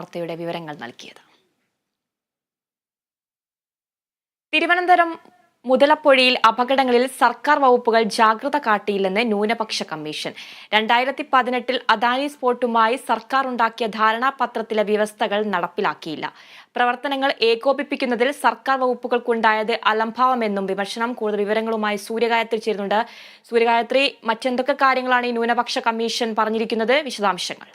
വാർത്തയുടെ വിവരങ്ങൾ നൽകിയത്. തിരുവനന്തപുരം മുതലപ്പൊഴിയിൽ അപകടങ്ങളിൽ സർക്കാർ വകുപ്പുകൾ ജാഗ്രത കാട്ടിയില്ലെന്ന് ന്യൂനപക്ഷ കമ്മീഷൻ. രണ്ടായിരത്തി പതിനെട്ടിൽ അദാനി സ്പോട്ടുമായി സർക്കാർ ഉണ്ടാക്കിയ ധാരണാപത്രത്തിലെ വ്യവസ്ഥകൾ നടപ്പിലാക്കിയില്ല. പ്രവർത്തനങ്ങൾ ഏകോപിപ്പിക്കുന്നതിൽ സർക്കാർ വകുപ്പുകൾക്കുണ്ടായത് അലംഭാവമെന്നും വിമർശനം കൂടുതൽ വിവരങ്ങളുമായി സൂര്യഗായത്രി ചേരുന്നുണ്ട്. സൂര്യഗായത്രി മറ്റെന്തൊക്കെ കാര്യങ്ങളാണ് ഈ ന്യൂനപക്ഷ കമ്മീഷൻ പറഞ്ഞിരിക്കുന്നത്? വിശദാംശങ്ങൾ.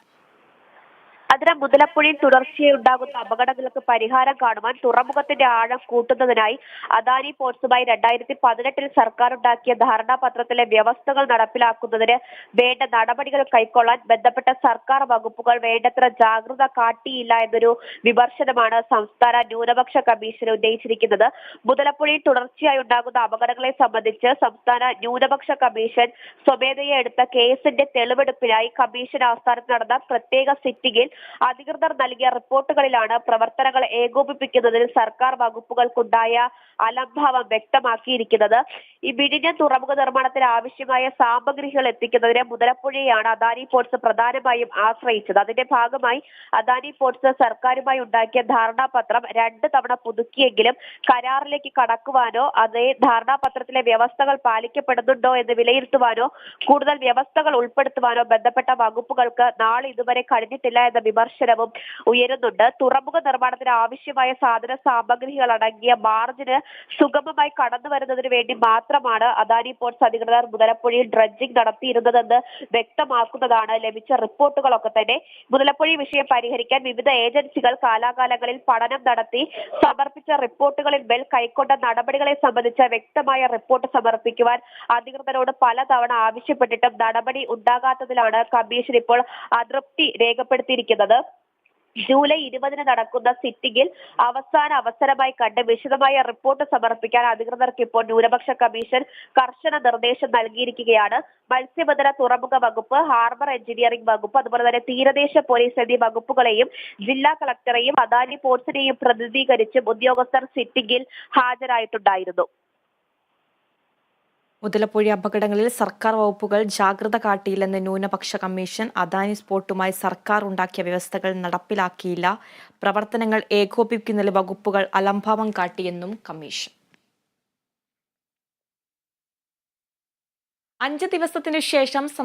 അതിനാൽ മുതലപ്പുഴയിൽ തുടർച്ചയായി ഉണ്ടാകുന്ന അപകടങ്ങൾക്ക് പരിഹാരം കാണുവാൻ തുറമുഖത്തിന്റെ ആഴം കൂട്ടുന്നതിനായി അദാനി പോർട്സുമായി രണ്ടായിരത്തി പതിനെട്ടിൽ സർക്കാർ ഉണ്ടാക്കിയ ധാരണാപത്രത്തിലെ വ്യവസ്ഥകൾ നടപ്പിലാക്കുന്നതിന് വേണ്ട നടപടികൾ കൈക്കൊള്ളാൻ ബന്ധപ്പെട്ട സർക്കാർ വകുപ്പുകൾ വേണ്ടത്ര ജാഗ്രത കാട്ടിയില്ല എന്നൊരു വിമർശനമാണ് സംസ്ഥാന ന്യൂനപക്ഷ കമ്മീഷൻ ഉന്നയിച്ചിരിക്കുന്നത്. മുതലപ്പുഴയിൽ തുടർച്ചയായി ഉണ്ടാകുന്ന അപകടങ്ങളെ സംബന്ധിച്ച് സംസ്ഥാന ന്യൂനപക്ഷ കമ്മീഷൻ സ്വമേധയെ എടുത്ത കേസിന്റെ തെളിവെടുപ്പിനായി കമ്മീഷൻ ആസ്ഥാനത്ത് നടന്ന പ്രത്യേക സിറ്റിംഗിൽ അധികൃതർ നൽകിയ റിപ്പോർട്ടുകളിലാണ് പ്രവർത്തനങ്ങൾ ഏകോപിപ്പിക്കുന്നതിൽ സർക്കാർ വകുപ്പുകൾക്കുണ്ടായ അലംഭാവം വ്യക്തമാക്കിയിരിക്കുന്നത്. ഈ വിഴിഞ്ഞ തുറമുഖ നിർമ്മാണത്തിന് ആവശ്യമായ സാമഗ്രികൾ എത്തിക്കുന്നതിന് മുതലപ്പുഴയാണ് അദാനി പോർട്സ് പ്രധാനമായും ആശ്രയിച്ചത്. അതിന്റെ ഭാഗമായി അദാനി പോർട്സ് സർക്കാരുമായി ഉണ്ടാക്കിയ ധാരണാപത്രം രണ്ട് തവണ പുതുക്കിയെങ്കിലും കരാറിലേക്ക് കടക്കുവാനോ അതേ ധാരണാപത്രത്തിലെ വ്യവസ്ഥകൾ പാലിക്കപ്പെടുന്നുണ്ടോ എന്ന് വിലയിരുത്തുവാനോ കൂടുതൽ വ്യവസ്ഥകൾ ഉൾപ്പെടുത്തുവാനോ ബന്ധപ്പെട്ട വകുപ്പുകൾക്ക് നാളെ ഇതുവരെ കഴിഞ്ഞിട്ടില്ല എന്ന വിമർശനവും ഉയരുന്നുണ്ട്. തുറമുഖ നിർമ്മാണത്തിന് ആവശ്യമായ സാധന സാമഗ്രികൾ അടങ്ങിയ മാർജിന് സുഗമമായി കടന്നു വരുന്നതിന് വേണ്ടി മാത്രമാണ് അദാനി പോർട്സ് അധികൃതർ മുതലപ്പുഴയിൽ ഡ്രഡ്ജിംഗ് നടത്തിയിരുന്നതെന്ന് വ്യക്തമാക്കുന്നതാണ് ലഭിച്ച റിപ്പോർട്ടുകളൊക്കെ തന്നെ. മുതലപ്പുഴ വിഷയം പരിഹരിക്കാൻ വിവിധ ഏജൻസികൾ കാലാകാലങ്ങളിൽ പഠനം നടത്തി സമർപ്പിച്ച റിപ്പോർട്ടുകളിൽ മേൽ കൈക്കൊണ്ട നടപടികളെ സംബന്ധിച്ച വ്യക്തമായ റിപ്പോർട്ട് സമർപ്പിക്കുവാൻ അധികൃതരോട് പലതവണ ആവശ്യപ്പെട്ടിട്ടും നടപടി ഉണ്ടാകാത്തതിലാണ് കമ്മീഷൻ ഇപ്പോൾ അതൃപ്തി രേഖപ്പെടുത്തിയിരിക്കുന്നത്. ജൂലൈ ഇരുപതിന് നടക്കുന്ന സിറ്റിംഗിൽ അവസാന അവസരമായി കണ്ട് വിശദമായ റിപ്പോർട്ട് സമർപ്പിക്കാൻ അധികൃതർക്ക് ഇപ്പോൾ ന്യൂനപക്ഷ കമ്മീഷൻ കർശന നിർദ്ദേശം നൽകിയിരിക്കുകയാണ്. മത്സ്യബന്ധന തുറമുഖ വകുപ്പ് ഹാർബർ എഞ്ചിനീയറിംഗ് വകുപ്പ് അതുപോലെ തന്നെ തീരദേശ പോലീസ് എന്നീ വകുപ്പുകളെയും ജില്ലാ കളക്ടറെയും അദാനി പോർട്സിനെയും പ്രതിനിധീകരിച്ചും ഉദ്യോഗസ്ഥർ സിറ്റിംഗിൽ ഹാജരായിട്ടുണ്ടായിരുന്നു. മുതലപ്പൊഴി അപകടങ്ങളിൽ സർക്കാർ വകുപ്പുകൾ ജാഗ്രത കാട്ടിയില്ലെന്ന് ന്യൂനപക്ഷ കമ്മീഷൻ അദാനി സ്പോട്ടുമായി സർക്കാർ ഉണ്ടാക്കിയ വ്യവസ്ഥകൾ നടപ്പിലാക്കിയില്ല. പ്രവർത്തനങ്ങൾ ഏകോപിപ്പിക്കുന്നതിൽ വകുപ്പുകൾ അലംഭാവം കാട്ടിയെന്നും കമ്മീഷൻ. അഞ്ച് ദിവസത്തിനു ശേഷം